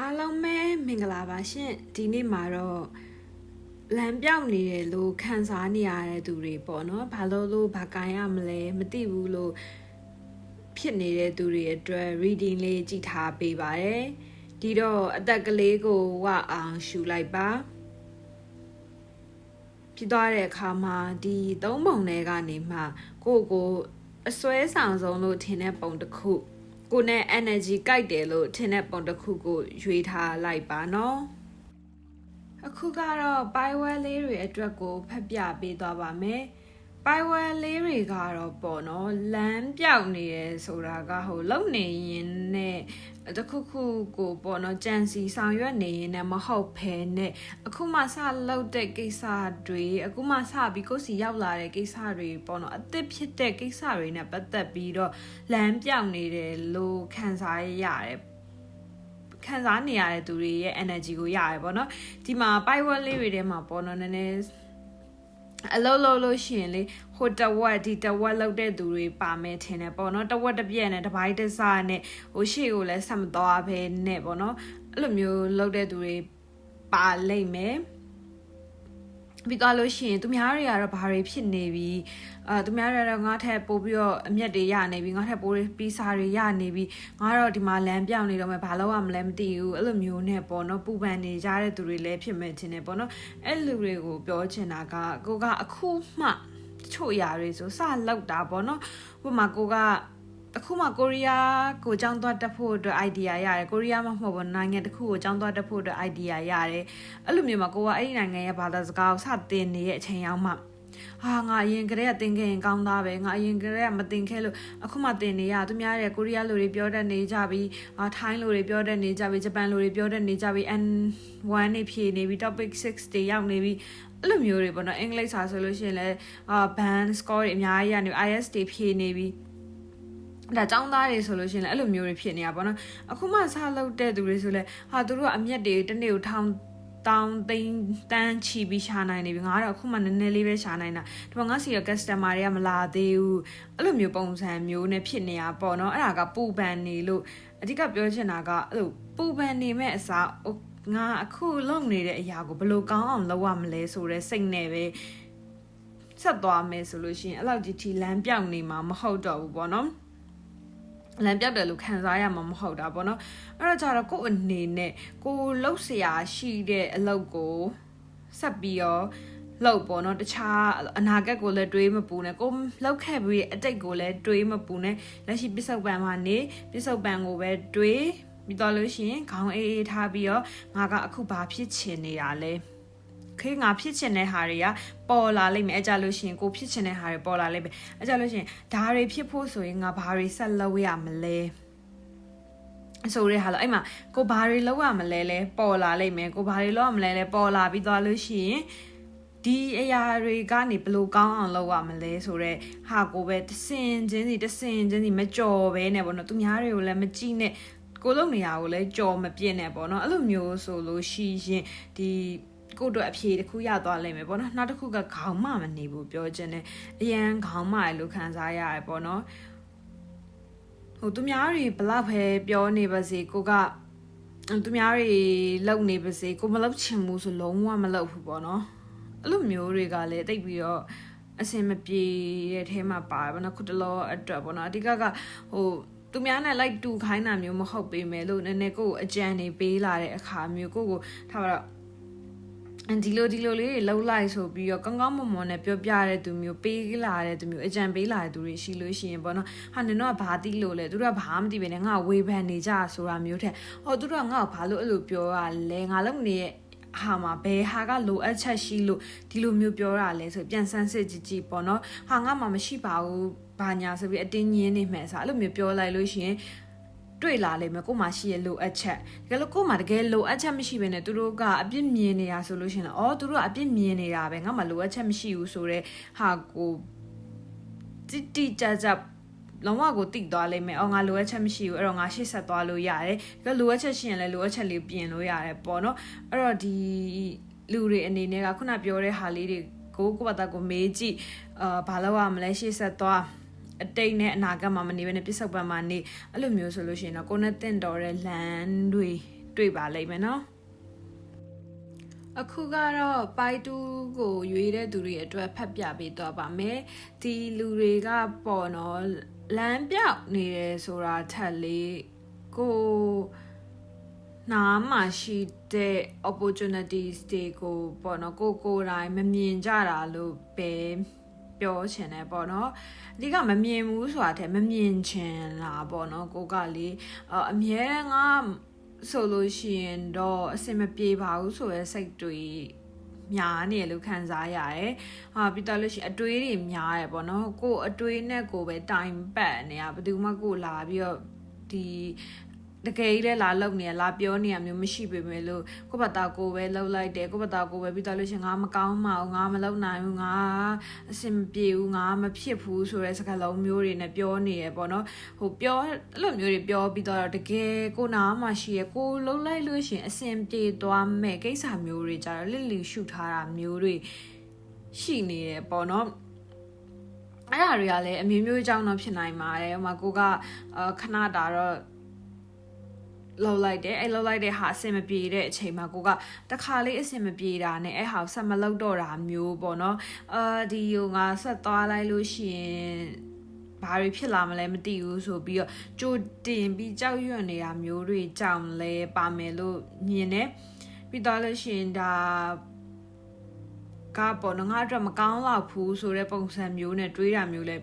အားလုံးပဲမင်္ဂလာပါရှင်ဒီနေ့မှာတော့လမ်းပြောက်နေတယ်လို့ခံစားနေရတဲ့သူတွေပေါ့နော်ဘာလို့လို့ဘာကိုင်းရမလဲမသိဘူးလို့ဖြစ်နေတဲ့သူတွေအတွက် reading လေးကြည့်ထားပေးပါတယ်ဒီတော့အသက်ကလေးကိုဝအောင်ရှူလိုက်ပါဖြစ်သွားတဲ့အခါမှာဒီသုံးပုံတွေကနေမှကိုယ့်ကိုအစွဲဆောင်ဆုံးလို့ထင်တဲ့ပုံတစ်ခု ကိုနဲ့ energy ကြိုက်တယ်လို့ထင်တဲ့ပုံတစ်ခုကိုရွေးထားလိုက်ပါနော်အခုကတော့ pywell လေးတွေအတွက်ကိုဖတ်ပြပေးသွားပါမယ် pywell လေးတွေကတော့ပေါ့နော်လမ်းပြောက်နေတယ်ဆိုတာကဟိုလုံနေရင်နဲ့ တခုခုကိုပေါ့နော်ကြံစီဆောင်ရွက်နေရင်လည်းမဟုတ်ဘဲနဲ့အခုမှစလုပ်တဲ့ကိစ္စတွေအခုမှစပြီးကိုယ်စီရောက်လာတဲ့ကိစ္စတွေပေါ့နော်အသစ်ဖြစ်တဲ့ကိစ္စတွေနဲ့ပတ်သက်ပြီးတော့လမ်းပြောက်နေတယ်လို့ခံစားရရတယ်ခံစားနေရတဲ့သူတွေရဲ့ energy ကိုရတယ်ပေါ့နော်ဒီမှာ pivot လေးတွေထဲမှာပေါ့နော်နည်းနည်း အလုံးလုံးလို့ရှိရင်လေဟိုတဝက်ဒီတဝက်လောက်တဲ့သူတွေပါမယ်ထင်တယ်ပေါ့နော်တဝက်တစ်ပြက်နဲ့တစ်ပိုင်းတစ်စားနဲ့ဟိုရှေ့ကိုလည်းဆက်မသွားဘဲနဲ့ပေါ့နော်အဲ့လိုမျိုးလောက်တဲ့သူတွေပါလိမ့်မယ် ပြီးသွားလို့ရှိရင်သူများတွေကတော့ဘာတွေဖြစ်နေပြီအာသူများတွေကတော့ငါထက်ပို့ပြီးတော့အမျက်တွေရနေပြီငါထက်ပို့ပီစာတွေရနေပြီငါတော့ဒီမှာလမ်းပြောင်းနေတော့မှဘာလို့ရမလဲမသိဘူးအဲ့လိုမျိုးနဲ့ပေါ့နော်ပူပန်နေကြတဲ့သူတွေလည်းဖြစ်မဲ့ခြင်းနဲ့ပေါ့နော်အဲ့လူတွေကိုပြောချင်တာကကိုကအခုမှတချို့အရာတွေဆိုစလောက်တာပေါ့နော်ဥပမာကိုက အခုမှကိုရီးယားကိုចောင်းသွားတက်ဖို့အတွက် idea ရတယ်ကိုရီးယားမှမဟုတ်ဘူးနိုင်ငံတစ်ခုကိုចောင်းသွားတက်ဖို့အတွက် idea ရတယ်အဲ့လိုမျိုးမှာကိုကအဲ့ဒီနိုင်ငံရဲ့ဘာသာစကားကိုစတင်နေတဲ့အချိန်ရောက်မှဟာငါအရင်ကတည်းကတင်ခဲ့ရင်ကောင်းသားပဲငါအရင်ကတည်းကမတင်ခဲ့လို့အခုမှတင်နေရသူများတဲ့ကိုရီးယားလူတွေပြောတတ်နေကြပြီအာထိုင်းလူတွေပြောတတ်နေကြပြီဂျပန်လူတွေပြောတတ်နေကြပြီ N1 နေဖြေနေပြီ topic 6တွေရောက်နေပြီအဲ့လိုမျိုးတွေပေါ့နော်အင်္ဂလိပ်စာဆိုလို့ရှိရင်လည်းအာ band score တွေအများကြီးရနေ IS တွေဖြေနေပြီ ဒါចောင်းသားတွေဆိုလို့ရှိရင်လည်းအဲ့လိုမျိုးတွေဖြစ်နေတာပေါ့နော်အခုမှစလုပ်တဲ့သူတွေဆိုလဲဟာသူတို့ကအမျက်တွေတနေ့ကိုထောင်တောင်းသိန်းတန်းချီပြီးရှာနိုင်နေပြီငါတော့အခုမှနည်းနည်းလေးပဲရှာနိုင်တာဒီမှာငါစီရ customer တွေကမလာသေးဘူးအဲ့လိုမျိုးပုံစံမျိုးနဲ့ဖြစ်နေတာပေါ့နော်အဲ့ဒါကပူပန်နေလို့အဓိကပြောချင်တာကအဲ့လိုပူပန်နေမဲ့အစားငါအခုလုပ်နေတဲ့အရာကိုဘယ်လိုကောင်းအောင်လုပ်ရမလဲဆိုတဲ့စိတ်နဲ့ပဲဆက်သွားမယ်ဆိုလို့ရှိရင်အဲ့လောက်ကြီးထီလမ်းပြောင်းနေမှာမဟုတ်တော့ဘူးပေါ့နော် လမ်းပြောက်တယ်လို့ခံစားရမှာမဟုတ်တာပေါ့နော်အဲ့တော့ကြတော့ကို့အနေနဲ့ကိုလှုပ်ရှားရှိတဲ့အလုပ်ကိုဆက်ပြီးတော့လောက်ပေါ့နော်တခြားအနာဂတ်ကိုလည်းတွေးမပူနဲ့ကိုလောက်ခဲ့ပြီးအတိတ်ကိုလည်းတွေးမပူနဲ့လက်ရှိပြစ္ဆုတ်ပံမှာနေပြစ္ဆုတ်ပံကိုပဲတွေးပြီးတော့လို့ရှိရင်ခေါင်းအေးအေးထားပြီးတော့ငါကအခုဘာဖြစ်ချင်နေတာလဲ ခေငါဖြစ်ချင်တဲ့ဟာတွေကပေါ်လာလိမ့်မယ်အကြလို့ရှိရင်ကိုဖြစ်ချင်တဲ့ဟာတွေပေါ်လာလိမ့်မယ်အကြလို့ရှိရင်ဒါတွေဖြစ်ဖို့ဆိုရင်ငါဘာတွေဆက်လုပ်ရမလဲဆိုရဲဟာလို့အဲ့မှာကိုဘာတွေလုပ်ရမလဲလဲပေါ်လာလိမ့်မယ်ကိုဘာတွေလုပ်ရမလဲလဲပေါ်လာပြီးသွားလို့ရှိရင်ဒီအရာတွေကနေဘလို့ကောင်းအောင်လုပ်ရမလဲဆိုတော့ဟာကိုပဲတစင်ချင်းစီတစင်ချင်းစီမကြော်ပဲနဲ့ပေါ့နော်သူများတွေကိုလည်းမကြည့်နဲ့ကိုလုံနေရကိုလည်းကြော်မပြည့်နဲ့ပေါ့နော်အဲ့လိုမျိုးဆိုလို့ရှိရင်ဒီ ကိုတို့အဖြေတစ်ခုရသွားလိမ့်မယ်ပေါ့နော်နောက်တစ်ခုကခေါင်းမမနေဘူးပြောချင်တယ်အရန်ခေါင်းမရလို့ခံစားရတယ်ပေါ့နော်ဟိုသူများတွေဘလောက်ပဲပြောနေပါစေကိုကသူများတွေလုံနေပါစေကိုမလုံချင်ဘူးဆိုလုံးဝမလုံဘူးပေါ့နော်အဲ့လိုမျိုးတွေကလည်းတိတ်ပြီးတော့အစင်မပြေတဲ့ထဲမှာပါတယ်ဗောနော်ခုတလောအတွက်ဗောနော်အဓိကကဟိုသူများနဲ့ like တူခိုင်းတာမျိုးမဟုတ်ပေမဲ့လို့နည်းနည်းကိုယ်အကြံနေပေးလာတဲ့အခါမျိုးကိုကိုထားပါတော့ ဒီလိုဒီလိုလေးတွေလှုပ်လိုက်ဆိုပြီးတော့ကောင်းကောင်းမွန်မွန်နဲ့ပြောပြတဲ့သူမျိုးပေးလာတဲ့သူမျိုးအကြံပေးလာတဲ့သူတွေရှိလို့ရှိရင်ပေါ့နော်ဟာနင်တို့ကဘာသိလို့လဲသူတို့ကဘာမသိပဲနဲ့ငါဝေဖန်နေကြဆိုတာမျိုးထက်ဟောသူတို့ကငါ့ကိုဘာလို့အဲ့လိုပြောရလဲငါလုံနေရဲ့ဟာမှာဘယ်ဟာကလိုအပ်ချက်ရှိလို့ဒီလိုမျိုးပြောတာလဲဆိုပြန်ဆန်းစစ်ကြည့်ကြည့်ပေါ့နော်ဟာငါမှမရှိပါဘူးဘာညာဆိုပြီးအတင်းညင်းနေမှဆိုအဲ့လိုမျိုးပြောလိုက်လို့ရှိရင် တွေ့လာလိမ့်မယ်ကိုမှရှိရလိုအပ်ချက်တကယ်လို့ကိုမှတကယ်လိုအပ်ချက်မရှိဘဲနဲ့သူတို့ကအပြစ်မြင်နေတာဆိုလို့ရှိရင်အော်သူတို့ကအပြစ်မြင်နေတာပဲငါမှလိုအပ်ချက်မရှိဘူးဆိုတော့ဟာကိုတိတိကျကျလုံးဝကိုတိသွားလိမ့်မယ်။အော်ငါလိုအပ်ချက်မရှိဘူး။အဲ့တော့ငါရှေ့ဆက်သွားလို့ရတယ်။ဒါလိုအပ်ချက်ရှိရင်လည်းလိုအပ်ချက်လေးပြင်လို့ရတယ်ပေါ့နော်။အဲ့တော့ဒီလူတွေအနေနဲ့ကခုနပြောတဲ့ဟာလေးတွေကိုကိုယ့်ဘာသာကိုမေးကြည့်အာဘာလို့ရမလဲရှေ့ဆက်သွား အတိတ်နဲ့အနာဂတ်မှာမနေဘဲနဲ့ပြစ္ဆုတ်ပံမှာနေအဲ့လိုမျိုးဆိုလို့ရှိရင်တော့ကိုနဲ့တင့်တော်တဲ့လမ်းတွေတွေ့ပါလိမ့်မယ်နော်အခုကတော့ပိုက်တူးကိုရွေးတဲ့သူတွေအတွက်ဖတ်ပြပေးတော့ပါမယ်ဒီလူတွေကပေါ့နော်လမ်းပြောက်နေတယ်ဆိုတာထက်လေးကိုနားမှာရှိတဲ့ opportunities တွေကိုပေါ့နော်ကိုကိုယ်တိုင်မမြင်ကြတာလို့ပဲ ပြောချင်တယ်ပေါ့နော်အဓိကမမြင်ဘူးဆိုတာတဲ့မမြင်ချင်တာပေါ့နော်ကိုကလေအမြဲတမ်းကဆိုလို့ရှိရင်တော့အစင်မပြေပါဘူးဆိုရဲစိတ်တွေများနေလို့ခံစားရတယ်။ဟာပြီးတော့လို့ရှိရင်အတွေးတွေများတယ်ပေါ့နော်။ကို့အတွေးနဲ့ကိုပဲတိုင်ပတ်နေတာဘယ်သူမှကိုလာပြီးတော့ဒီ တကယ်ကြီးလဲလာလုံနေရလာပြောနေရမျိုးမရှိပေမဲ့လို့ကိုယ့်ဘာသာကိုပဲလှုပ်လိုက်တယ်ကိုယ့်ဘာသာကိုပဲပြီးတော့လို့ရှင်ငါမကောင်းမအောင်ငါမလုံနိုင်ဘူးငါအဆင်မပြေဘူးငါမဖြစ်ဘူးဆိုတဲ့စကားလုံးမျိုးတွေနဲ့ပြောနေရပေါ့နော်ဟိုပြောအဲ့လိုမျိုးတွေပြောပြီးတော့တကယ်ကိုနားမှာရှိရကိုလှုပ်လိုက်လို့ရှင်အဆင်ပြေသွားမဲ့ကိစ္စမျိုးတွေကြတော့လစ်လီရှုထားတာမျိုးတွေရှိနေတယ်ပေါ့နော်အဲ့ဒါတွေကလည်းအမျိုးမျိုးအကြောင်းတော့ဖြစ်နိုင်ပါတယ်ဟိုမှာကိုကခဏတာတော့ လှုပ်လိုက်တယ်အဲ့လှုပ်လိုက်တဲ့ဟာအဆင်မပြေတဲ့အချိန်မှာကိုကတခါလေးအဆင်မပြေတာနဲ့အဲ့ဟာဆက်မလှုပ်တော့တာမျိုးပေါ့နော်အာဒီဟိုငါဆက်သွားလိုက်လို့ရှိရင်ဘာတွေဖြစ်လာမလဲမသိဘူးဆိုပြီးတော့ကြိုတင်ပြီးကြောက်ရွံ့နေတာမျိုးတွေကြောင့်လဲပါမယ်လို့မြင်တယ်ပြီးတော့လို့ရှိရင်ဒါကပေါ့နော်ငါအတွက်မကောင်းတော့ဘူးဆိုတဲ့ပုံစံမျိုးနဲ့တွေးတာမျိုးလဲ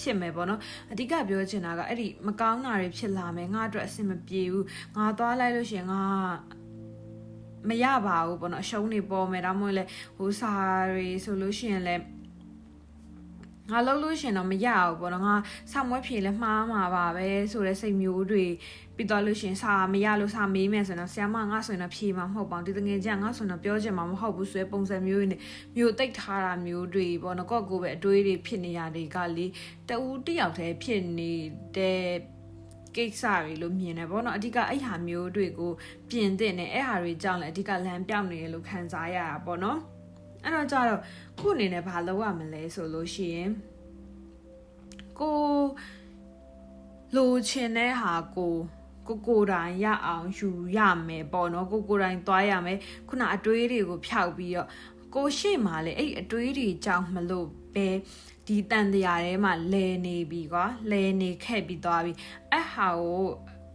ဖြစ်မယ်ပေါ့နော်အဓိကပြောချင်တာကအဲ့ဒီမကောင်းတာတွေဖြစ်လာမယ်ငါအတွက်အဆင်မပြေဘူးငါသွားလိုက်လို့ရှိရင်ငါမရပါဘူးပေါ့နော်အရှုံးတွေပေါ်မယ်ဒါမှမဟုတ်လေဟိုစာတွေဆိုလို့ရှိရင်လည်း ငါလှုပ်လို့ရှင်တော့မရဘူးပေါ့နော်ငါဆောင်းမွဲဖြေလဲမှားမှာပါပဲဆိုတဲ့စိတ်မျိုးတွေပြီးတော့လို့ရှင်စာမရလို့စာမေးမယ်ဆိုတော့ဆရာမငါဆိုရင်တော့ဖြေမှာမဟုတ်ပါဘူးဒီတငယ်ချင်းငါဆိုရင်တော့ပြောချင်မှာမဟုတ်ဘူးဆိုတဲ့ပုံစံမျိုးတွေမျိုးတိတ်ထားတာမျိုးတွေပေါ့နော်ကော့ကိုပဲအတွေးတွေဖြစ်နေရတွေကလေတူတယောက်တည်းဖြစ်နေတဲ့ကိစ္စတွေလို့မြင်တယ်ပေါ့နော်အဓိကအဲ့ဟာမျိုးတွေကိုပြင်တဲ့နဲ့အဲ့ဟာတွေကြောင့်လည်းအဓိကလမ်းပြောင်းနေတယ်လို့ခံစားရတာပေါ့နော်အဲ့တော့ကြတော့ခုအနေနဲ့ဘာလုပ်ရမလဲဆိုလို့ရှိရင်ကိုလိုချင်တဲ့ဟာကိုကိုကိုတိုင်ရအောင်ယူရမယ်ပေါ့နော်ကိုကိုတိုင်သွားရမယ်ခုနအတွေးတွေကိုဖျောက်ပြီးတော့ကိုရှိမှလည်းအဲ့အတွေးတွေကြောင့်မလို့ပဲဒီတန်တရားထဲမှာလဲနေပြီကွာလဲနေခဲ့ပြီးသွားပြီအဲ့ဟာကို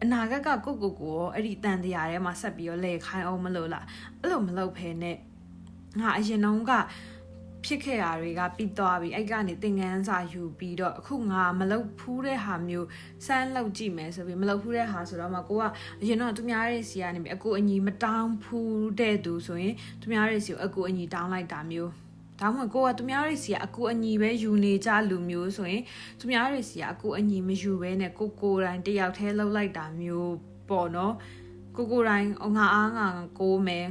အနာဂတ်ကကိုကိုကိုရောအဲ့ဒီတန်တရားထဲမှာဆက်ပြီးတော့လဲခိုင်းအောင်မလို့လားအဲ့လိုမလုပ်ဖဲနဲ့ငါအရင်တုန်းက ဖြစ်ခဲ့တာတွေကပြီးသွားပြီအဲ့ကနေသင်ငန်းစာယူပြီးတော့အခုငါမလုပ်ဖူးတဲ့ဟာမျိုးစမ်းလုပ်ကြည့်မယ်ဆိုပြီးမလုပ်ဖူးတဲ့ဟာဆိုတော့မှကိုကအရင်တော့သူများရဲ့စီကနေပြီးအကူအညီမတောင်းဖူးတဲ့သူဆိုရင်သူများရဲ့စီကိုအကူအညီတောင်းလိုက်တာမျိုးဒါမှမဟုတ်ကိုကသူများတွေစီကအကူအညီပဲယူနေကြလူမျိုးဆိုရင်သူများတွေစီကအကူအညီမယူဘဲနဲ့ကိုကိုတိုင်းတယောက်တည်းလှုပ်လိုက်တာမျိုးပေါ့နော်ကိုကိုတိုင်းငါအားငါကိုမယ်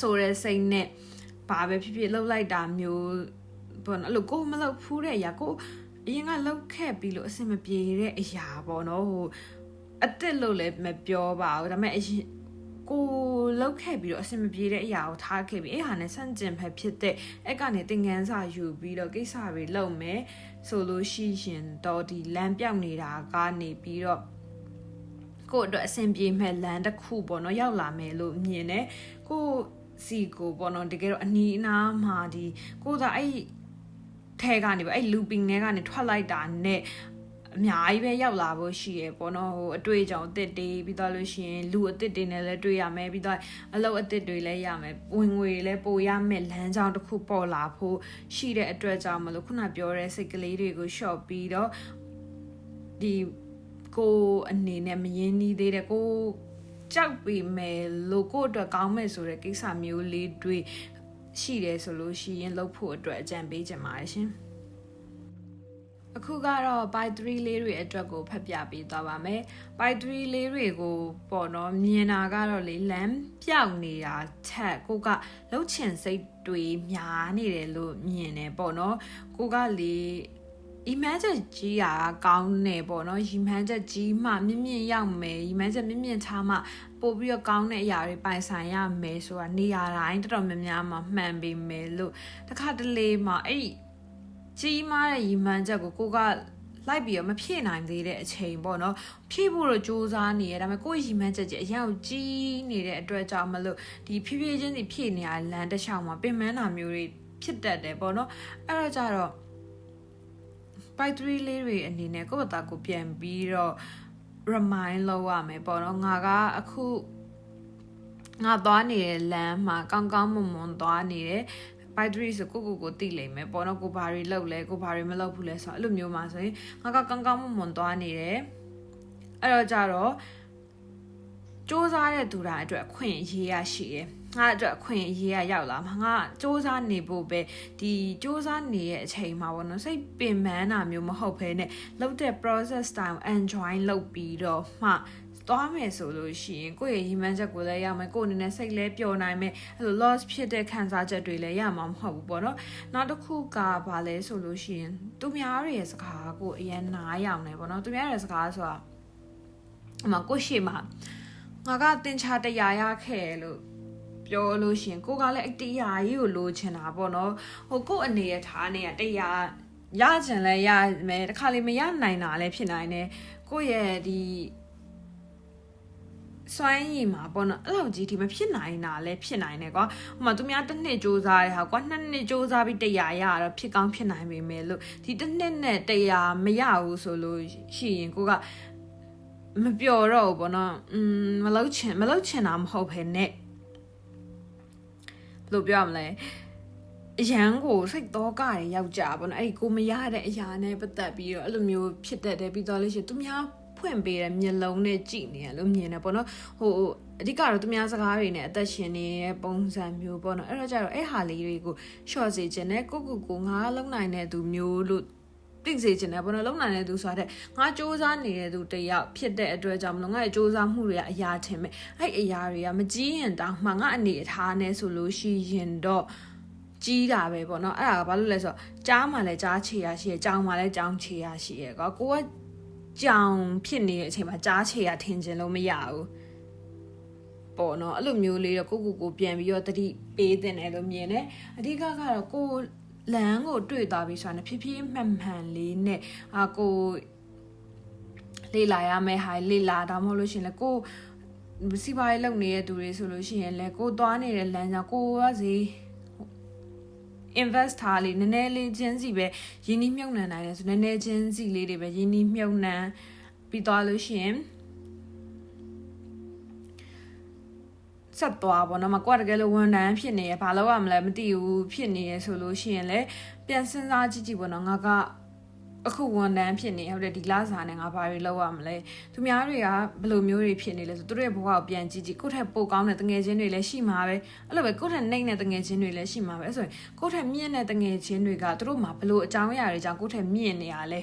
ဆိုတဲ့စိတ်နဲ့ ဘာပဲဖြစ်ဖြစ်လှုပ်လိုက်တာမျိုးပေါ့နော်အဲ့လိုကိုမလှုပ်ဖူးတဲ့အရာကိုအရင်ကလှုပ်ခဲ့ပြီးလို့အဆင်မပြေတဲ့အရာပေါ့နော်ဟိုအစ်စ်လို့လည်းမပြောပါဘူးဒါပေမဲ့အရင်ကိုလောက်ခဲ့ပြီးတော့အဆင်မပြေတဲ့အရာကိုထားခဲ့ပြီးအဲ့ဟာနဲ့ဆန့်ကျင်ဖက်ဖြစ်တဲ့အဲ့ကနေသင်ငန်းစာယူပြီးတော့ကိစ္စတွေလုပ်မယ်ဆိုလို့ရှိရင်တော့ဒီလမ်းပြောက်နေတာကနေပြီးတော့ကို့အတွက်အဆင်ပြေမဲ့လမ်းတစ်ခုပေါ့နော်ရောက်လာမယ်လို့မြင်တယ်ကို စီကိုပေါ့နော်တကယ်တော့အနီးအနားမှာဒီကိုသာအဲ့ထဲကနေပဲအဲ့ looping ထဲကနေထွက်လိုက်တာနဲ့အများကြီးပဲရောက်လာဖို့ရှိရပေါ့နော်ဟိုအတွေ့အကြုံအသစ်တွေပြီးတော့လို့ရှိရင်လူအသစ်တွေနဲ့လည်းတွေ့ရမယ်ပြီးတော့အလုပ်အသစ်တွေလည်းရမယ်ဝင်ငွေလည်းပိုရမယ်လမ်းကြောင်းတစ်ခုပေါ်လာဖို့ရှိတဲ့အတွက်ကြောင့်မလို့ခုနပြောတဲ့စိတ်ကလေးတွေကို short ပြီးတော့ဒီကိုအနေနဲ့မရင်းနှီးသေးတဲ့ကို ကြောက်ပေမဲ့လို့ကိုအတွက်ကောင်းမဲ့ဆိုတဲ့ကိစ္စမျိုးလေးတွေရှိတယ်ဆိုလို့ရှိရင်လုပ်ဖို့အတွက်အကြံပေးချင်ပါတယ်ရှင်အခုကတော့ by 3လေးတွေအတွက်ကိုဖတ်ပြပေးသွားပါမယ်။ by 3လေးတွေကိုပေါ့နော်မြင်တာကတော့လေလမ်းပြောက်နေတာထက်ကိုကလှုပ်ချင်စိတ်တွေများနေတယ်လို့မြင်တယ်ပေါ့နော်။ကိုကလေ imagine ကြီးတာကောင်းနေပေါ့နော် imagine ကြီးမှမြင့်မြင့်ရောက်မယ် imagine မြင့်မြင့်ထားမှပို့ပြီးတော့ကောင်းတဲ့အရာတွေပိုင်ဆိုင်ရမယ်ဆိုတာနေရာတိုင်းတော်တော်များများမှာမှန်ပေမယ်လို့တခါတလေမှာအဲ့ကြီးမားတဲ့ရီမှန်းချက်ကိုကိုကလိုက်ပြီးတော့မဖြည့်နိုင်သေးတဲ့အချိန်ပေါ့နော်ဖြည့်ဖို့တော့စူးစမ်းနေရဒါပေမဲ့ကိုယ့်ရည်မှန်းချက်ကြီးအရင်ကကြီးနေတဲ့အတွက်ကြောင့်မလို့ဒီဖြည်းဖြည်းချင်းစီဖြည့်နေရတဲ့လမ်းတစ်လျှောက်မှာပင်ပန်းတာမျိုးတွေဖြစ်တတ်တယ်ပေါ့နော်အဲ့တော့ကြတော့ by 3လေးတွေအနေနဲ့ကိုယ့်ဘာသာကိုပြန်ပြီးတော့ remind လုပ်ရမယ်ပေါ့နော်ငါကအခုငါသွားနေတဲ့လမ်းမှာကောင်းကောင်းမွန်မွန်သွားနေတယ် by 3ဆိုကိုကိုကိုတိလိမ့်မယ်ပေါ့နော်ကိုဘာတွေလုပ်လဲကိုဘာတွေမလုပ်ဘူးလဲဆိုတော့အဲ့လိုမျိုးမှာဆိုရင်ငါကကောင်းကောင်းမွန်မွန်သွားနေတယ်အဲ့တော့ကြတော့စူးစမ်းတဲ့သူတိုင်းအတွက်အခွင့်အရေးရရှိတယ် ငါအတွက်အခွင့်အရေးရရောက်လာမှာငါစူးစမ်းနေဖို့ပဲဒီစူးစမ်းနေတဲ့အချိန်မှာပေါ့နော်စိတ်ပင်ပန်းတာမျိုးမဟုတ်ဘဲနဲ့လုပ်တဲ့ process time enjoy လုပ်ပြီးတော့မှသွားမယ်ဆိုလို့ရှိရင်ကိုယ့်ရဲ့ရည်မှန်းချက်ကိုလည်းရမယ်ကိုယ့်အနေနဲ့စိတ်လည်းပျော်နိုင်မယ်အဲ့လို loss ဖြစ်တဲ့ခံစားချက်တွေလည်းရမှာမဟုတ်ဘူးပေါ့နော်နောက်တစ်ခုကဘာလဲဆိုလို့ရှိရင်သူများတွေရဲ့စကားကိုအရင်နားရောင်နေပေါ့နော်သူများရဲ့စကားဆိုတာအမကိုရှိမှာငါကတင်ချတရားရခဲ့လို့ ပြောလို့ရှရင်ကိုကလည်းအတရားကြီးကိုလိုချင်တာပေါ့နော်ဟိုကို့အနေရထားနေရတရားရချင်လဲရမယ်တခါလေမရနိုင်တာလည်းဖြစ်နိုင်တယ်ကိုယ့်ရဲ့ဒီစွမ်းရည်မှာပေါ့နော်အဲ့လိုကြီးဒီမဖြစ်နိုင်တာလည်းဖြစ်နိုင်တယ်ကွာဟိုမှာသူများတစ်နှစ်စူးစမ်းရဟာကွာနှစ်နှစ်စူးစမ်းပြီးတရားရတော့ဖြစ်ကောင်းဖြစ်နိုင်ပေမဲ့လို့ဒီတစ်နှစ်နဲ့တရားမရဘူးဆိုလို့ရှိရင်ကိုကမပျော်တော့ဘူးပေါ့နော်อืมမလောက်ချင်မလောက်ချင်တာမဟုတ်ဘဲနဲ့ ဘယ်လိုပြောရမလဲအရန်ကိုစိတ်တော့ကရရောက်ကြပါတော့အဲ့ဒီကိုမရတဲ့အရာနဲ့ပတ်သက်ပြီးတော့အဲ့လိုမျိုးဖြစ်တတ်တယ်ပြီးတော့လို့ရှိရင်သူများဖွင့်ပေးတဲ့မျက်လုံးနဲ့ကြည့်နေရလို့မြင်တယ်ပေါ့နော်ဟိုအဓိကတော့သူများစကားတွေနဲ့အသက်ရှင်နေတဲ့ပုံစံမျိုးပေါ့နော်အဲ့တော့ကျတော့အဲ့ဟာလေးတွေကို short စေခြင်းနဲ့ကိုကိုကိုငါလုံနိုင်တဲ့သူမျိုးလို့ သိစေချင်တယ်ပေါ့နော်လုံနိုင်တဲ့သူဆိုတဲ့ငါစူးစမ်းနေတဲ့သူတယောက်ဖြစ်တဲ့အတွက်ကြောင့်မလို့ငါရဲ့စူးစမ်းမှုတွေကအရာထင်မဲ့အဲ့အရာတွေကမကြီးရင်တောင်မှငါအနေအထားနဲ့ဆိုလို့ရှိရင်တော့ကြီးတာပဲပေါ့နော်အဲ့ဒါကဘာလို့လဲဆိုတော့ကြားမှလည်းကြားချေရရှိရကြောင်မှလည်းကြောင်ချေရရှိရကွာကိုကကြောင်ဖြစ်နေတဲ့အချိန်မှာကြားချေရထင်ကျင်လို့မရဘူးပေါ့နော်အဲ့လိုမျိုးလေးတော့ကိုကိုကိုပြန်ပြီးတော့တတိပေးတင်တယ်လို့မြင်တယ်အဓိကကတော့ကို လမ်းကိုတွေ့သွားပြီဆိုတာနဲ့ဖြည်းဖြည်းမှန်မှန်လေးနဲ့အာကိုလေ့လာရမယ်ဟာလေ့လာတာမဟုတ်လို့ရှင်လေကိုစီပါရေးလုပ်နေတဲ့သူတွေဆိုလို့ရှိရင်လေကိုသွားနေတဲ့လမ်းကြောင့်ကိုကစီ invest ထားလေးနည်းနည်းလေးချင်းစီပဲရင်းနှီးမြှုပ်နှံနိုင်တယ်ဆိုနည်းနည်းချင်းစီလေးတွေပဲရင်းနှီးမြှုပ်နှံပြီးသွားလို့ရှိရင် ဆက်သွားပေါ့နော်မကွာတကယ်လို့ဝန်တန်းဖြစ်နေရဘာလို့ရမလဲမသိဘူးဖြစ်နေရဆိုလို့ရှိရင်လည်းပြန်စဉ်းစားကြည့်ကြည့်ပေါ့နော်ငါကအခုဝန်တန်းဖြစ်နေဟုတ်တယ်ဒီလစာနဲ့ငါဘာတွေလုပ်ရမလဲသူများတွေကဘယ်လိုမျိုးတွေဖြစ်နေလဲဆိုသူတို့ရဲ့ဘဝကိုပြန်ကြည့်ကြည့်ကိုယ့်ထက်ပိုကောင်းတဲ့တငယ်ချင်းတွေလည်းရှိမှာပဲအဲ့လိုပဲကိုယ့်ထက်နှိမ့်တဲ့တငယ်ချင်းတွေလည်းရှိမှာပဲအဲ့ဆိုရင်ကိုယ့်ထက်မြင့်တဲ့တငယ်ချင်းတွေကသူတို့မှာဘယ်လိုအကြောင်းအရာတွေကြောင့်ကိုယ့်ထက်မြင့်နေရလဲ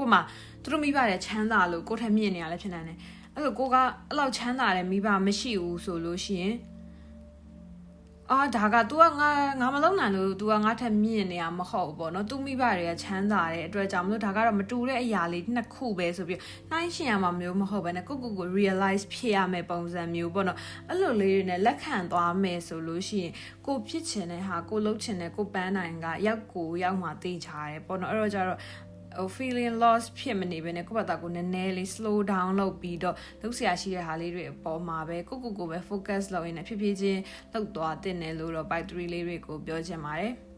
ဥပမာသူတို့မိဘတွေချမ်းသာလို့ကိုယ့်ထက်မြင့်နေရလဲဖြစ်နိုင်တယ် အဲ့လိုကိုကအဲ့လောက်ချမ်းသာတဲ့မိဘမရှိဘူးဆိုလို့ရှိရင်အာဒါက तू ကငါငါမလုံနိုင်လို့ तू ကငါထက်မြင့်နေရမဟုတ်ဘူးပေါ့နော် तू မိဘတွေကချမ်းသာတဲ့အတွက်ကြောင့်မလို့ဒါကတော့မတူတဲ့အရာလေးနှစ်ခုပဲဆိုပြီးနှိုင်းရှင်ရမှာမျိုးမဟုတ်ဘဲနဲ့ကိုကိုကို realize ဖြစ်ရမယ့်ပုံစံမျိုးပေါ့နော်အဲ့လိုလေးတွေနဲ့လက်ခံသွားမယ်ဆိုလို့ရှိရင်ကိုဖြစ်ချင်တဲ့ဟာကိုလုပ်ချင်တဲ့ကိုပန်းနိုင်ကရောက်ကိုရောက်မှသိချရတယ်ပေါ့နော်အဲ့တော့ကျတော့ ဟို feeling loss ဖြစ်မနေဘဲနဲ့ကိုယ့်ဘာသာကိုနည်းနည်းလေး slow down လုပ်ပြီးတော့လုပ်ဆရာရှိတဲ့ဟာလေးတွေအပေါ်မှာပဲကိုကိုကိုပဲ focus လုပ်ရင်းနဲ့ဖြည်းဖြည်းချင်းလုပ်သွားတင်တယ်လို့တော့ bite 3လေးတွေကိုပြောချင်ပါတယ်။